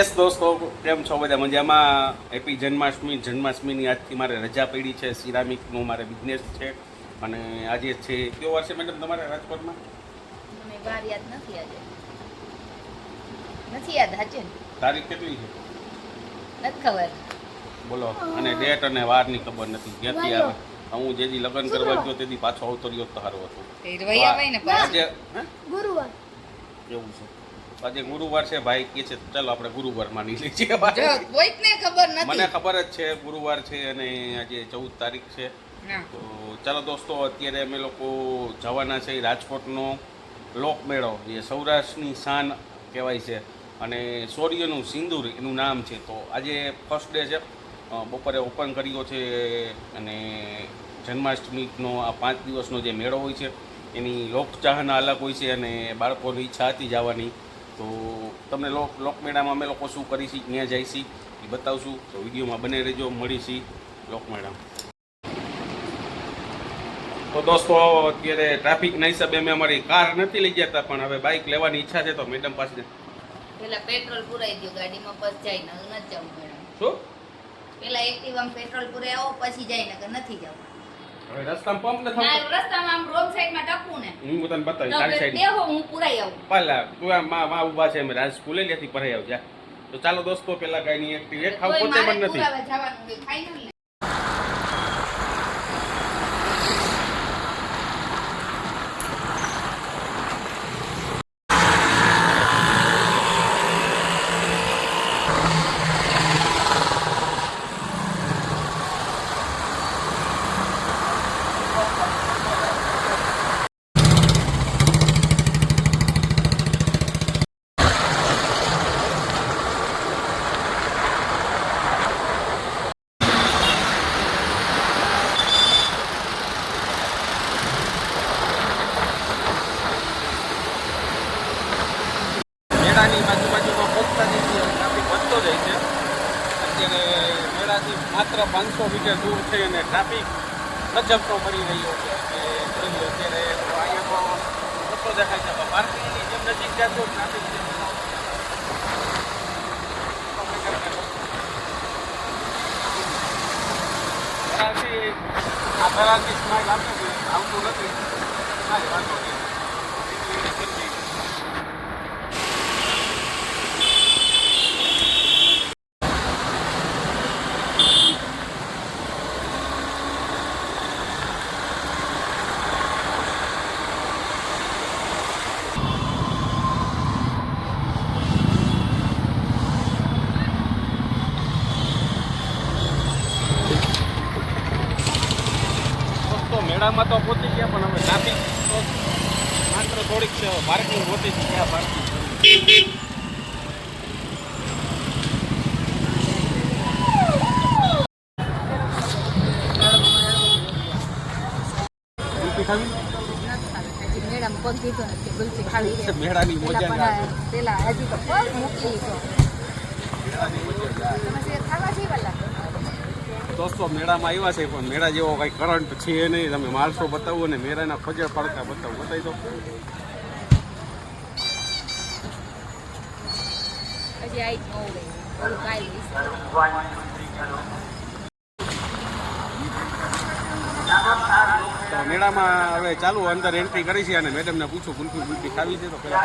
દોસ્તો કેમ છો બધા? મજામાં? હેપી જન્માષ્ટમી. જન્માષ્ટમીની આજથી મારે રજા પડી છે. સિરામિકનો મારે બિઝનેસ છે. અને આજે છે કયો વાર છે મેડમ તમારે રાજકોટમાં? મને વાર યાદ નથી યાદ હાચે તારીખ કેટલી છે? નથી ખબર. બોલો અને ડેટ અને વારની ખબર નથી. ક્યાંથી આવે? હું જેથી લગ્ન કરવા ગયો તેથી પાછો આવતો રહ્યો તો સારું હતું. પાછું. આજે હે? ગુરુવાર. એવું છે. આજે ગુરુવાર છે ભાઈ કે છે ચાલો આપણે ગુરુવાર માની લઈએ કોઈકને ખબર મને ખબર જ છે ગુરુવાર છે અને આજે ચૌદ તારીખ છે. તો ચાલો દોસ્તો અત્યારે અમે લોકો જવાના છે રાજકોટનો લોકમેળો જે સૌરાષ્ટ્રની શાન કહેવાય છે. અને સૌર્યનું સિંદૂર એનું નામ છે. તો આજે ફર્સ્ટ ડે છે. બપોરે ઓપન કર્યો છે અને જન્માષ્ટમીનો આ પાંચ દિવસનો જે મેળો હોય છે એની લોકચાહના અલગ હોય છે અને બાળકોની ઈચ્છા હતી જવાની. તો તમને લોક લોકમેળામાં અમે લોકો શું કરીશું ત્યાં જઈશી એ બતાવશું. તો વિડીયોમાં બને રહેજો મળીશી લોકમેળામાં તો દોસ્તો અત્યારે ટ્રાફિકના હિસાબે અમે અમારી કાર નથી લઈ જતા પણ હવે બાઇક લેવાની ઈચ્છા છે તો મેડમ પાસે. પેલા પેટ્રોલ પુરાઈ દો ગાડીમાં બસ જાય ને નથી જવું શું? પેલા એક્ટિવામાં પેટ્રોલ પુરાઈ આવો પછી જાય ને નથી જવું. હવે રસ્તામાં પંપ ના નથી રસ્તામાં આમ રોંગ સાઈડમાં ટકવું ને. હું તને બતાવી તો તારી સાઈડ બેહો હું પુરાઈ આવું. પાલા તું આ માં માં ઊભા છે અમે રાજ સ્કૂલે ત્યાંથી પરાઈ આવજા. તો ચાલો દોસ્તો પેલા કાંઈ નહીં એક્ટિવ એક ખાવ પોતે પણ નથી. જવાનું હોય, final ને. મેળાની બાજુ બાજુમાં પહોંચતા જઈએ ટ્રાફિક વધતો જાય છે અત્યારે મેળાથી માત્ર પાંચસો મીટર દૂર છે અને ટ્રાફિક ગજબનો મળી રહ્યો છે જોઈએ અત્યારે અહીંયા તો દેખાય છે. પાર્કિંગની જેમ નજીક જાય તો ટ્રાફિક છે. આ ધરાથી સ્માઇલ છે. આવતું નથી. કાંઈ વાંધો નહીં. દોસ્તો તો પહોંચી ગયા પણ અમે ટ્રાફિક માત્ર થોડીક છે પાર્કિંગ પહોંચી ગયા પાર્કિંગ મેળાની મોજા પેલા હજી તો પગ મૂકી દીધો તમે શેર ખાવા છે વાલા દોસ્તો મેળામાં આવ્યા છે પણ મેળા જેવો કઈ કરંટ છે નહીં. તમે માણસો બતાવો ને મેળાના ખજર પડતા બતાવો બતાવી દો. મેળામાં હવે ચાલુ અંદર એન્ટ્રી કરી છે અને મેડમને પૂછું ગુલફી ગુલફી ખાવી છે તો પેલા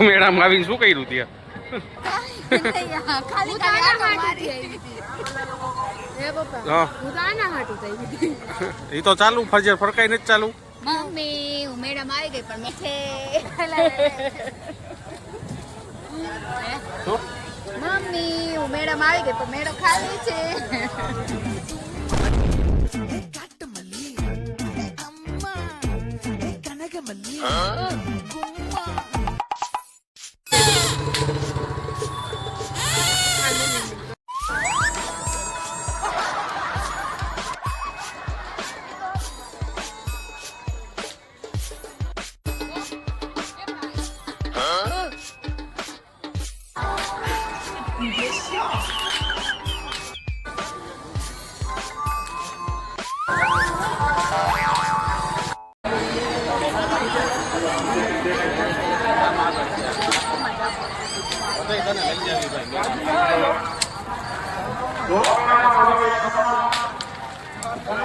મેડમ આવીને શું કર્યું ત્યાં એ તો ચાલુ ફજર ફરકાઈ નથી ચાલુ મમ્મી હું મેડમ આવી ગઈ પણ મીઠે મમ્મી હું મેડમ આવી ગઈ પણ મેડમ ખાલી છે Huh?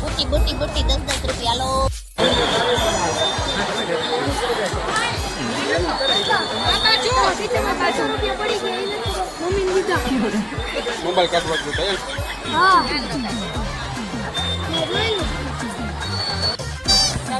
બુટી બુટી બુટી દસ દસ રૂપિયા લો કાકા જો ટીચરમાં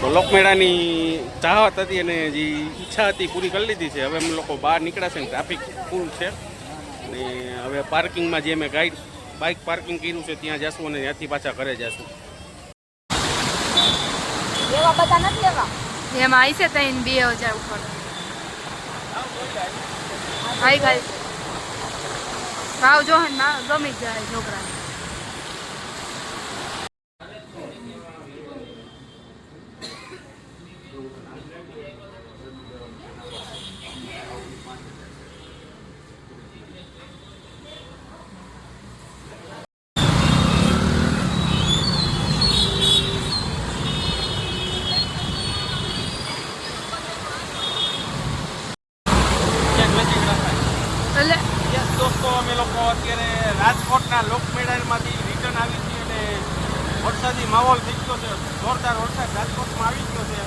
તો લોકમેળાની ચાહત હતી અને જે ઈચ્છા હતી પૂરી કરી લીધી છે. હવે અમે લોકો બહાર નીકળ્યા છે ને ટ્રાફિક ફૂલ છે. અને હવે પાર્કિંગમાં જે અમે ગાઈડ બાઇક પાર્કિંગ કર્યું છે ત્યાં જશું અને ત્યાંથી પાછા ઘરે જશું. એવા બધા નથી લેવા? એમાં આવી છે ત્યાં બે હજાર ઉપર. હાઈ ગાઈ ભાવ જો ના ગમી જાય છોકરાને. દોસ્તો, અમે લોકો અત્યારે રાજકોટના લોકમેળામાંથી રિટર્ન આવી છીએ અને વરસાદી માહોલ થઈ ગયો છે. જોરદાર વરસાદ રાજકોટમાં આવી ગયો છે.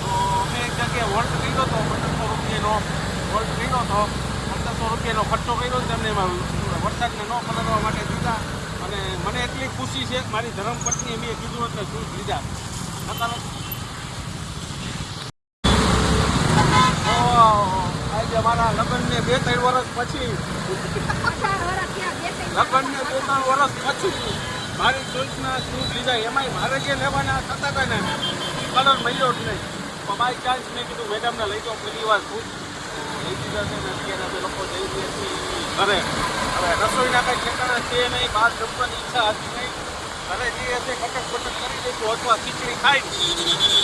તો અમે એક જગ્યાએ વોલ્ટ કર્યો હતો પંદરસો રૂપિયાનો વોલ્ટ કર્યો હતો. પંદરસો રૂપિયાનો ખર્ચો કર્યો છે તમને એમાં વરસાદને ન પલળવા માટે દીધા. અને મને એટલી ખુશી છે મારી ધર્મપત્નીએ મેં કીધું એટલે શૂઝ લીધા નકારો આજે મારા લગ્નને બે ત્રણ વર્ષ પછી. લગ્નને બે ત્રણ વર્ષ પછી મારી ચોઈસના શૂઝ લીધા. એમાંય મારે જે લેવાના થતા હતા ને કલર મળ્યો જ નહીં. પણ બાય ચાન્સ મેં કીધું, મેડમને લઈ જાઓ, પહેલી વાર શૂઝ લઈ દીધા છે ને, અત્યારે અમે લોકો જઈ રહ્યા છીએ ઘરે. હવે રસોઈના કાંઈ ઠેકાણા છે નહીં, બહાર જમવાની ઈચ્છા હતી નહીં. ઘરે જઈએ છે કટક કટક કરી દઈશું અથવા ખીચડી ખાઈ.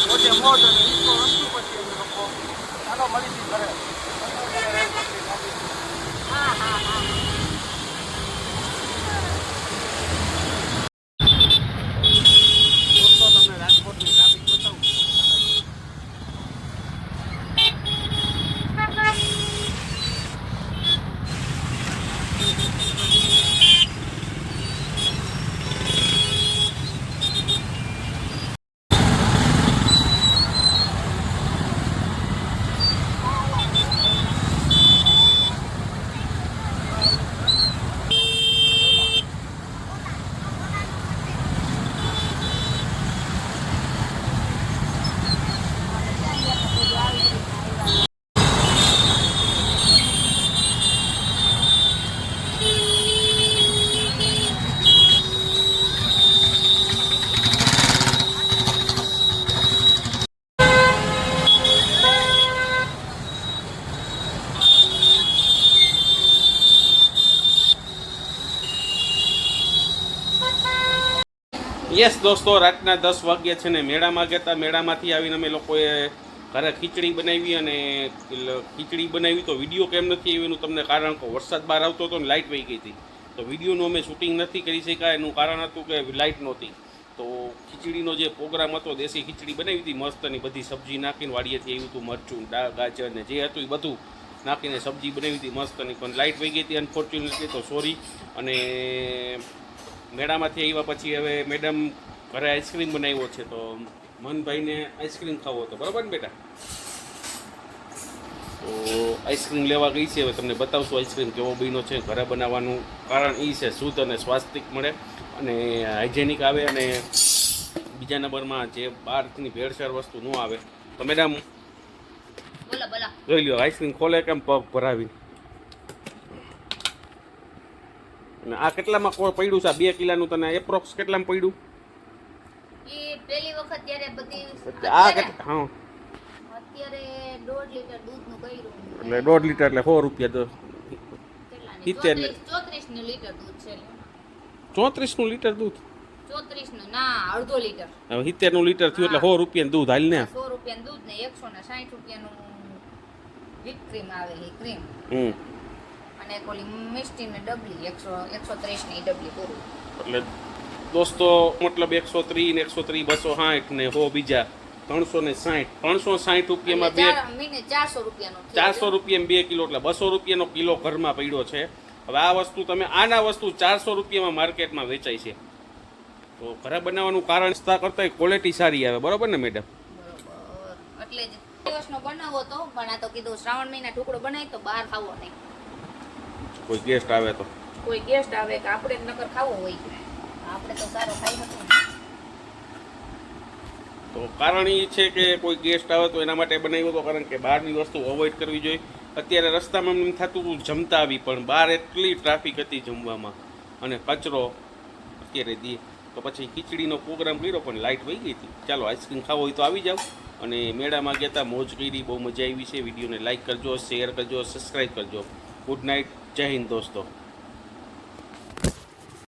પોતે મોજ અને ઈચ્છો રમશું પછી અમે લોકો. ચાલો, મળીશું ઘરે. દોસ્તો યસ દોસ્તો, રાતના દસ વાગ્યા છે ને મેળામાં ગયા હતા. મેળામાંથી આવીને અમે લોકોએ ઘરે ખીચડી બનાવી અને ખીચડી બનાવી તો વીડિયો કેમ નથી આવ્યો એનું તમને કારણ કે વરસાદ બહાર આવતો હતો ને લાઇટ વહી ગઈ હતી. તો વિડીયોનું અમે શૂટિંગ નથી કરી શક્યા. એનું કારણ હતું કે લાઇટ નહોતી. તો ખીચડીનો જે પ્રોગ્રામ હતો, દેશી ખીચડી બનાવી હતી મસ્તની બધી સબ્જી નાખીને વાડીએથી આવ્યું હતું, મરચું દા ગાજર ને જે હતું એ બધું નાખીને સબ્જી બનાવી હતી મસ્તની પણ લાઇટ વહી ગઈ હતી અનફોર્ચ્યુનેટલી તો સોરી અને મેળામાંથી આવ્યા પછી હવે મેડમ ઘરે આઈસ્ક્રીમ બનાવ્યો છે તો મનભાઈને આઈસ્ક્રીમ ખાવો હતો. બરાબર ને બેટા? તો આઈસ્ક્રીમ લેવા ગઈ છે. હવે તમને બતાવશું આઈસ્ક્રીમ કેવો બન્યો છે ઘરે બનાવવાનું કારણ એ છે શુદ્ધ અને સ્વાસ્તિક મળે અને હાઇજેનિક આવે અને બીજા નંબરમાં જે બહારથી ભેળસેળ વસ્તુ ન આવે. તો મેડમ જોઈ લ્યો આઈસ્ક્રીમ ખોલે કેમ પગ ભરાવીને? અને આ કેટલામાં કોઈ પડ્યું છે? આ બે કિલાનું તને એપ્રોક્સ કેટલામાં પડ્યું? એ પહેલી વખત બધી આ અત્યારે કેટલા હા. અત્યારે દોઢ લીટર દૂધનું કર્યું. એટલે દોઢ લીટર એટલે સો રૂપિયા તો સિત્તેર ને- ચોત્રીસનું લીટર દૂધ છે ચોત્રીસનું લીટર દૂધ? ચોત્રીસનું ના અડધો લીટર. હવે સિત્તેરનું લીટર થયું એટલે સો રૂપિયાનું દૂધ હાલ ને? સો રૂપિયા દૂધ ને એકસો ને સાઠ ક્રીમ ક્રીમ હમ. અને એક ઓલી મિસ્ટી ડબલી એકસો એકસો ત્રીસની ડબલી પૂરું. એટલે દોસ્તો મતલબ એકસો ત્રીસ ને એકસો ત્રીસ બસો સાઠ ને હો બીજા ત્રણસો ને સાઠ. ત્રણસો સાઠ રૂપિયામાં બે ચારસો રૂપિયાનો ચારસો રૂપિયામાં બે કિલો એટલે બસો રૂપિયાનો કિલો ઘરમાં પડ્યો છે. હવે આ વસ્તુ તમે આના વસ્તુ ચારસો રૂપિયામાં માર્કેટમાં વેચાય છે. તો ઘરે બનાવવાનું કારણ સસ્તા કરતાં ક્વોલિટી સારી આવે બરોબર ને મેડમ એટલે જ દિવસનો બનાવો તો પણ આ તો કીધું શ્રાવણ મહિના ટુકડો બનાવી તો બહાર ખાવો નહીં. કોઈ ગેસ્ટ આવે તો. કોઈ ગેસ્ટ આવે કે આપણે નકર ખાવો હોય આપણે તો સારો ખાઈ નથી તો કારણ એ છે કે કોઈ ગેસ્ટ આવે તો એના માટે બનાવ્યો હતો કારણ કે બહારની વસ્તુ અવોઇડ કરવી જોઈએ. અત્યારે રસ્તામાં એમ થતું જમતા આવી પણ બહાર એટલી ટ્રાફિક હતી જમવામાં. અને કચરો અત્યારે દે. તો પછી ખીચડીનો પ્રોગ્રામ કર્યો પણ લાઇટ વહી ગઈ હતી. ચાલો આઈસ્ક્રીમ ખાવો હોય તો આવી જાઓ અને મેળામાં ગયા હતા મોજ કરી બહુ મજા આવી છે. વિડીયોને લાઇક કરજો શેર કરજો સબસ્ક્રાઈબ કરજો. ગુડ નાઇટ જય હિન્દ દોસ્તો.